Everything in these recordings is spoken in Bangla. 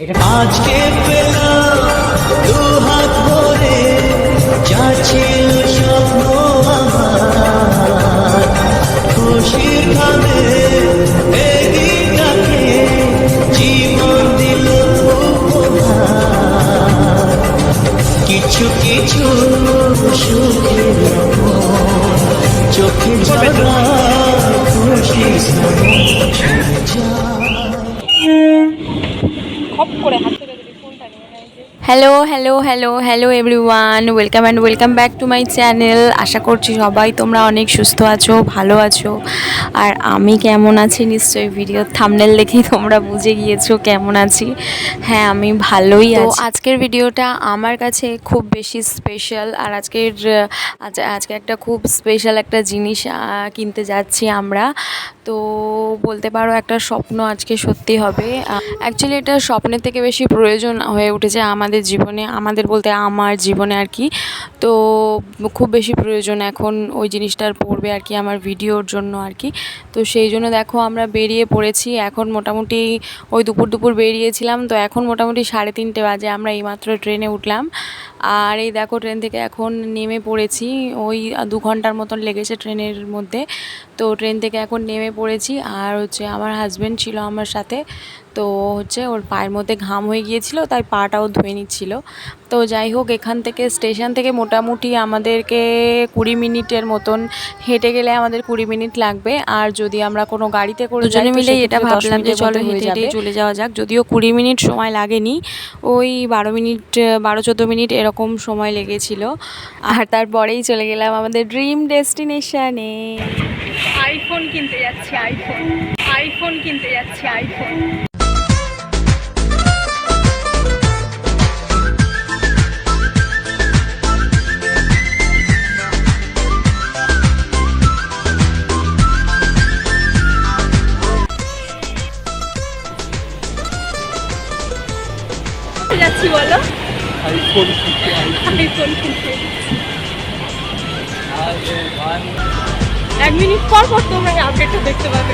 আজকে পেলাম দু হাত ভরে যা ছিল স্বপ্ন কিছু কিছু সুখের চোখে ঝরা খুশি খপ করে হাত থেকে যদি ফোনটা নিয়ে নেয় যে hello hello hello hello everyone welcome and welcome back to my channel আশা করছি সবাই তোমরা অনেক সুস্থ আছো ভালো আছো। আর আমি কেমন আছি নিশ্চয়ই ভিডিও থামনেল দেখেই তোমরা বুঝে গিয়েছো কেমন আছি। হ্যাঁ আমি ভালোই আছি। আজকের ভিডিওটা আমার কাছে খুব বেশি স্পেশাল আর আজকের আজ আজকে একটা খুব স্পেশাল একটা জিনিস কিনতে যাচ্ছি আমরা। তো বলতে পারো একটা স্বপ্ন আজকে সত্যি হবে। অ্যাকচুয়ালি এটা স্বপ্নের থেকে বেশি প্রয়োজন হয়ে উঠেছে আমাদের জীবনে, আমাদের বলতে আমার জীবনে আর কি। তো খুব বেশি প্রয়োজন এখন ওই জিনিসটার পড়বে আর কি আমার ভিডিওর জন্য আর কি। তো সেই জন্য দেখো আমরা বেরিয়ে পড়েছি। এখন মোটামুটি ওই দুপুর দুপুর বেরিয়েছিলাম। তো এখন মোটামুটি সাড়ে তিনটে বাজে, আমরা এইমাত্র ট্রেনে উঠলাম। আর এই দেখো ট্রেন থেকে এখন নেমে পড়েছি ওই দু ঘণ্টার মতন লেগেছে ট্রেনের মধ্যে। তো ট্রেন থেকে এখন নেমে পড়েছি আর হচ্ছে আমার হাজব্যান্ড ছিল আমার সাথে তো হচ্ছে ওর পায়ের মধ্যে ঘাম হয়ে গিয়েছিল তাই পাটাও ধুয়ে নিচ্ছিল। তো যাই হোক এখান থেকে স্টেশন থেকে মোটামুটি আমাদেরকে কুড়ি মিনিটের মতন হেঁটে গেলে আমাদের কুড়ি মিনিট লাগবে। আর যদি আমরা কোনো গাড়িতে করে দুজনে তো মিলেই এটা ভাবলাম যে চলো হেঁটে হেঁটেই চলে যাওয়া যাক। যদিও কুড়ি মিনিট সময় লাগেনি ওই বারো মিনিট বারো চোদ্দ মিনিট এরকম সময় লেগেছিল। আর তারপরেই চলে গেলাম আমাদের ড্রিম ডেস্টিনেশনে আইফোন কিনতে যাচ্ছি আইফোন আইফোন কিনতে যাচ্ছি আইফোন যাচ্ছি বলো। আইফোন কিনতে এক মিনিট পর পর তোমরা আপডেটটা দেখতে পাবে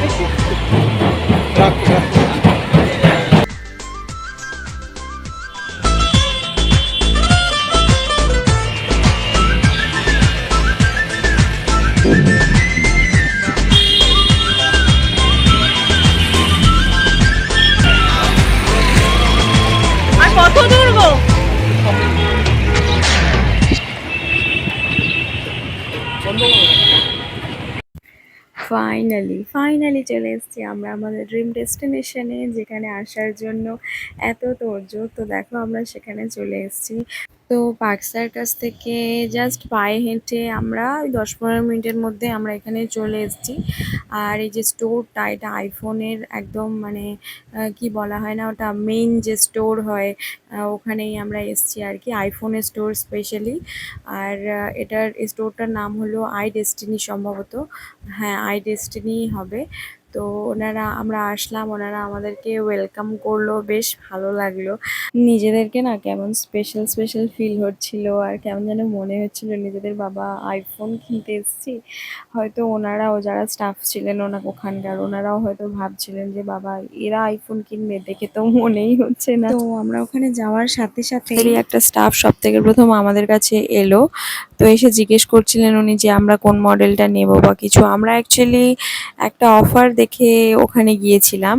ফাইনালি ফাইনালি চলে এসেছি আমরা আমাদের ড্রিম ডেস্টিনেশনে যেখানে আসার জন্য এত তোড়জোড় তো দেখো আমরা সেখানে চলে এসেছি। তো পার্কসার কাছ থেকে জাস্ট পায়ে হেঁটে আমরা দশ পনেরো মিনিটের মধ্যে আমরা এখানে চলে এসেছি। আর এই যে স্টোরটা এটা আইফোনের একদম মানে কি বলা হয় না, ওটা মেইন যে স্টোর হয় ওখানেই আমরা এসেছি আর কি আইফোনের স্টোর স্পেশালি আর এটার স্টোরটার নাম হলো আই ডেস্টিনি সম্ভবত। হ্যাঁ আই ডেস্টিনি হবে। তো ওনারা আমরা আসলাম ওনারা আমাদেরকে ওয়েলকাম করল বেশ ভালো লাগল। নিজেদেরকে না কেমন স্পেশাল স্পেশাল ফিল হচ্ছিল আর কেমন যেন মনে হচ্ছিল নিজেদের বাবা আইফোন কিনতে এসেছি। হয়তো ওনারাও যারা স্টাফ ছিলেন ওনা ওখানকার ওনারাও হয়তো ভাবছিলেন যে বাবা এরা আইফোন কিনবে দেখে তো মনেই হচ্ছে না। তো আমরা ওখানে যাওয়ার সাথে সাথে একটা স্টাফ সব থেকে প্রথম আমাদের কাছে এলো। তো এসে জিজ্ঞেস করছিলেন উনি যে আমরা কোন মডেলটা নেব বা কিছু। আমরা অ্যাকচুয়ালি একটা অফার দেখে ওখানে গিয়েছিলাম।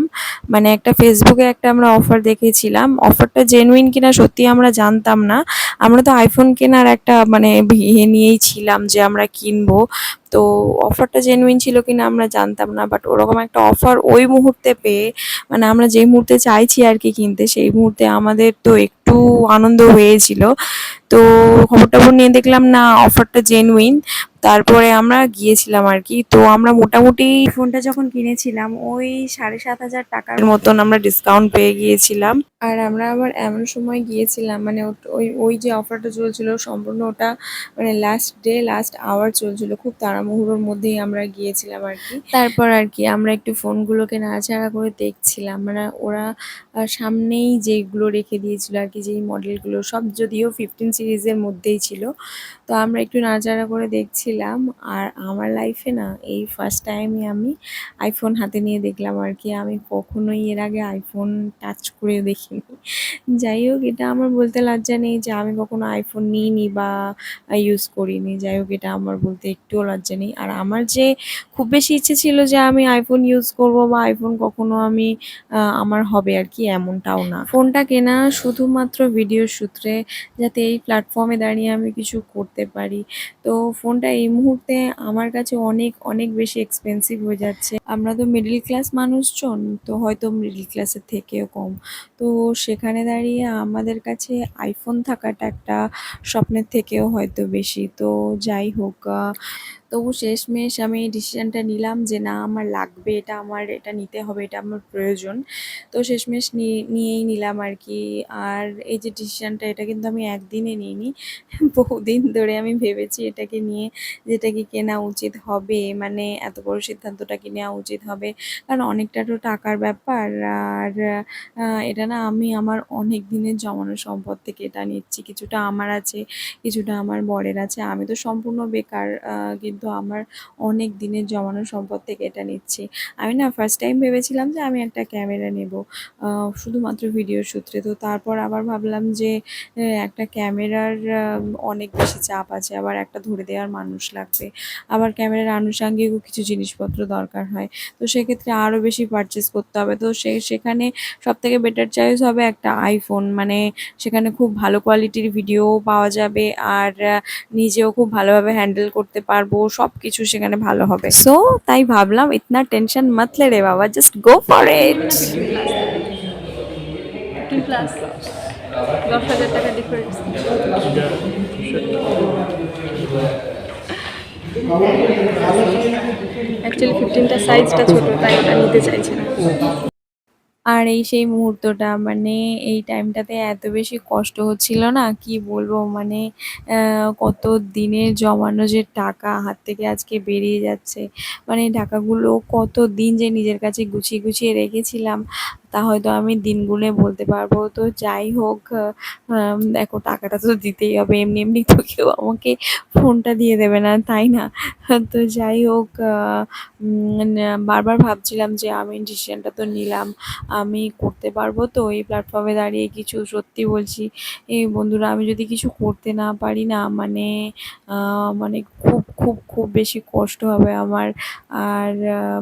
মানে একটা ফেসবুকে একটা আমরা অফার দেখেছিলাম। অফারটা জেনুইন কিনা সত্যি আমরা জানতাম না। আমরা তো আইফোন কেনার একটা মানে ইয়ে নিয়েই ছিলাম যে আমরা কিনবো। তো অফারটা জেনুইন ছিল কি না আমরা জানতাম না বাট ওরকম একটা অফার ওই মুহূর্তে পেয়ে মানে আমরা যে মুহূর্তে চাইছি আর কি কিনতে, সেই মুহূর্তে আমাদের তো একটু আনন্দ হয়েছিল। তো খবর টবর নিয়ে দেখলাম না অফারটা জেনুইন তারপরে আমরা গিয়েছিলাম আর কি। তো আমরা মোটামুটি ফোনটা যখন কিনেছিলাম, ওই সাড়ে সাত হাজার টাকার মতন আমরা ডিসকাউন্ট পেয়ে গিয়েছিলাম। আর আমরা আবার এমন সময় গিয়েছিলাম মানে ওই ওই যে অফারটা চলছিল, সম্পূর্ণ ওটা মানে লাস্ট ডে লাস্ট আওয়ার চলছিল, খুব তাড়াহুড়োর মধ্যেই আমরা গিয়েছিলাম আর কি। তারপর আর কি আমরা একটু ফোনগুলোকে নাড়াচাড়া করে দেখছিলাম মানে ওরা সামনেই যেগুলো রেখে দিয়েছিল আর কি, যেই মডেলগুলো সব যদিও ফিফটিন সিরিজের মধ্যেই ছিল তো আমরা একটু নাড়াচাড়া করে দেখছিলাম আর আমার লাইফে না এই ফার্স্ট টাইমই আমি আইফোন হাতে নিয়ে দেখলাম আর কি। আমি কখনোই এর আগে আইফোন টাচ করে দেখিনি। যাই হোক, এটা আমার বলতে লজ্জা নেই যে আমি কখনো আইফোন নিইনি বা ইউজ করিনি। যাই হোক, এটা আমার বলতে একটুও লজ্জা নেই। আর আমার যে খুব বেশি ইচ্ছে ছিল যে আমি আইফোন ইউজ করব বা আইফোন কখনো আমি আমার হবে আর কি এমনটাও না। ফোনটা কেনা শুধুমাত্র ভিডিওর সূত্রে, যাতে এই প্ল্যাটফর্মে দাঁড়িয়ে আমি কিছু করতে পারি। তো ফোনটা এই মুহূর্তে আমার কাছে অনেক অনেক বেশি এক্সপেন্সিভ হয়ে যাচ্ছে। আমরা তো মিডিল ক্লাস মানুষজন, তো হয়তো মিডিল ক্লাসের থেকেও কম। তো সেখানে দাঁড়িয়ে আমাদের কাছে আইফোন থাকাটা একটা স্বপ্নের থেকেও হয়তো বেশি। তো যাই হোক তবু শেষমেশ আমি ডিসিশানটা নিলাম যে না আমার লাগবে এটা আমার এটা নিতে হবে এটা আমার প্রয়োজন। তো শেষমেশ নিয়ে- নিয়েই নিলাম আর কি আর এই যে ডিসিশানটা এটা কিন্তু আমি একদিনে নিইনি। বহুদিন ধরে আমি ভেবেছি এটাকে নিয়ে যেটা কি কেনা উচিত হবে মানে এত বড় সিদ্ধান্তটা কি নেওয়া উচিত হবে। কারণ অনেকটা তো টাকার ব্যাপার। আর এটা না আমি আমার অনেক দিনের জমানো সম্পদ থেকে এটা নিচ্ছি। কিছুটা আমার আছে কিছুটা আমার বরের আছে। আমি তো সম্পূর্ণ বেকার আহ, কিন্তু আমার অনেক দিনের জমানো সম্পদ থেকে এটা নিচ্ছি। আমি না ফার্স্ট টাইম ভেবেছিলাম যে আমি একটা ক্যামেরা নেব। শুধুমাত্র ভিডিওর সূত্রে। তো তারপর আবার ভাবলাম যে একটা ক্যামেরার অনেক বেশি চাপ আছে। আবার একটা ধরে দেওয়ার মানুষ লাগবে। আবার ক্যামেরার আনুষঙ্গিকও কিছু জিনিসপত্র দরকার হয়। তো সেক্ষেত্রে আরও বেশি পারচেস করতে হবে। তো সে, সেখানে সব থেকে বেটার চয়েস হবে একটা আইফোন মানে সেখানে খুব ভালো কোয়ালিটির ভিডিও পাওয়া যাবে। আর নিজেও খুব ভালোভাবে হ্যান্ডেল করতে পারব। সব কিছু সেখানে ভালো হবে। সো তাই ভাবলাম ইতনা টেনশন মাতলে রে বাবা just go for it plus দশ হাজার টাকা ডিফারেন্স অ্যাকচুয়ালি ফিফটিনটা সাইজটা ছোটো তাই ওটা নিতে চাইছে না। আর এই সেই মুহূর্তটা মানে এই টাইমটাতে এত বেশি কষ্ট হচ্ছিল না? কি বলব? মানে কত দিনের জমানো যে টাকা হাত থেকে আজকে বেরিয়ে যাচ্ছে। মানে টাকাগুলো কত দিন যে নিজের কাছে গুছিয়ে গুছিয়ে রেখেছিলাম। তা হয়তো আমি দিন গুনে বলতে পারব। তো যাই হোক দেখো টাকাটা তো দিতেই হবে। এমনি এমনি তো কেউ আমাকে ফোনটা দিয়ে দেবে না, তাই না? তো যাই হোক বারবার ভাবছিলাম যে আমি ডিসিশনটা তো নিলাম, আমি করতে পারব। তো এই প্ল্যাটফর্মে দাঁড়িয়ে কিছু সত্যি বলছি, এই বন্ধুরা, আমি যদি কিছু করতে না পারি না মানে মানে খুব খুব খুব বেশি কষ্ট হবে আমার। আর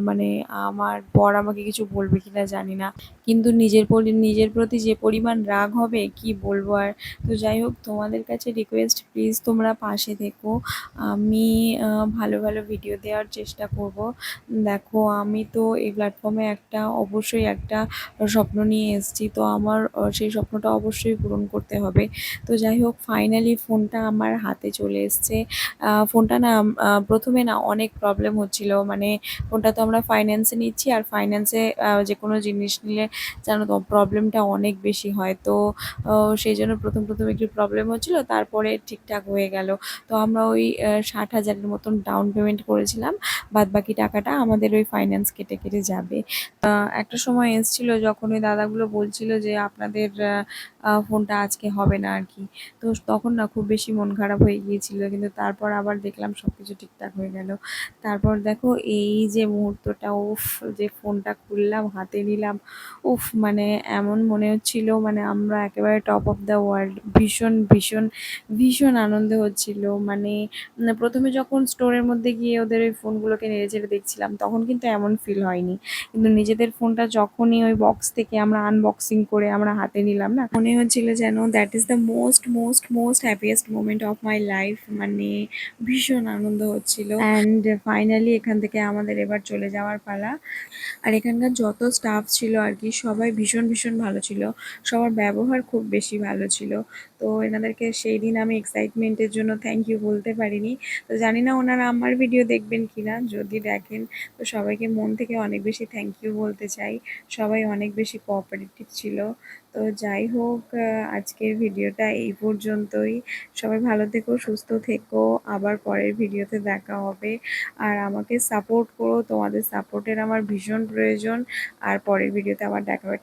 মানে আমার বর আমাকে কিছু বলবে কিনা জানি না। কিন্তু নিজের নিজের প্রতি যে পরিমাণ রাগ হবে, কি বলব আর? তো যাই হোক, তোমাদের কাছে রিকোয়েস্ট প্লিজ তোমরা পাশে থেকো। আমি ভালো ভালো ভিডিও দেওয়ার চেষ্টা করব। দেখো, আমি তো এই প্ল্যাটফর্মে একটা, অবশ্যই একটা স্বপ্ন নিয়ে এসেছি। তো আমার সেই স্বপ্নটা অবশ্যই পূরণ করতে হবে। তো যাই হোক ফাইনালি ফোনটা আমার হাতে চলে এসছে। ফোনটা না প্রথমে না অনেক প্রবলেম হচ্ছিল। মানে ফোনটা তো আমরা ফাইন্যান্সে নিচ্ছি আর ফাইন্যান্সে যে কোনো জিনিস নিলে জানো তো প্রবলেমটা অনেক বেশি হয়। তো সেই জন্য প্রথম প্রথম একটু প্রবলেম হচ্ছিল, তারপরে ঠিকঠাক হয়ে গেল। তো আমরা ওই ষাট হাজারের মতন ডাউন পেমেন্ট করেছিলাম। বাদ বাকি টাকাটা আমাদের ওই ফাইন্যান্স কেটে কেটে যাবে। একটা সময় এসেছিল যখন ওই দাদাগুলো বলছিল যে আপনাদের ফোনটা আজকে হবে না আর কি। তো তখন না খুব বেশি মন খারাপ হয়ে গিয়েছিল। কিন্তু তারপর আবার দেখলাম সব কিছু ঠিকঠাক হয়ে গেল। তারপর দেখো এই যে মুহূর্তটা, উফ, যে ফোনটা খুললাম, হাতে নিলাম, উফ মানে এমন মনে হচ্ছিল মানে আমরা একেবারে টপ অফ দ্য ওয়ার্ল্ড ভীষণ ভীষণ ভীষণ আনন্দ হচ্ছিল। মানে প্রথমে যখন স্টোরের মধ্যে গিয়ে ওদের ওই ফোনগুলোকে নেড়ে চেড়ে দেখছিলাম, তখন কিন্তু এমন ফিল হয়নি। কিন্তু নিজেদের ফোনটা যখনই ওই বক্স থেকে আমরা আনবক্সিং করে আমরা হাতে নিলাম না, মনে হচ্ছিল যেন that is the most most most happiest moment of my life মানে ভীষণ আনন্দ হচ্ছিল। অ্যান্ড ফাইনালি এখান থেকে আমাদের এবার চলে যাওয়ার পালা। আর এখানকার যত স্টাফ ছিল আর কি, সবাই ভীষণ ভীষণ ভালো ছিল। সবার ব্যবহার খুব বেশি ভালো ছিল। তো এনাদেরকে সেই দিন আমি এক্সাইটমেন্টের জন্য থ্যাংক ইউ বলতে পারিনি। তো জানি না ওনারা আমার ভিডিও দেখবেন কি না যদি দেখেন, তো সবাইকে মন থেকে অনেক বেশি থ্যাংক ইউ বলতে চাই। সবাই অনেক বেশি কোঅপারেটিভ ছিল। তো যাই হোক আজকের ভিডিওটা এই পর্যন্তই। সবাই ভালো থেকো, সুস্থ থেকো। আবার পরের ভিডিওতে দেখা হবে। আর আমাকে সাপোর্ট করো। তোমাদের সাপোর্টের আমার ভীষণ প্রয়োজন। আর পরের ভিডিওতে আবার দেখা হবে।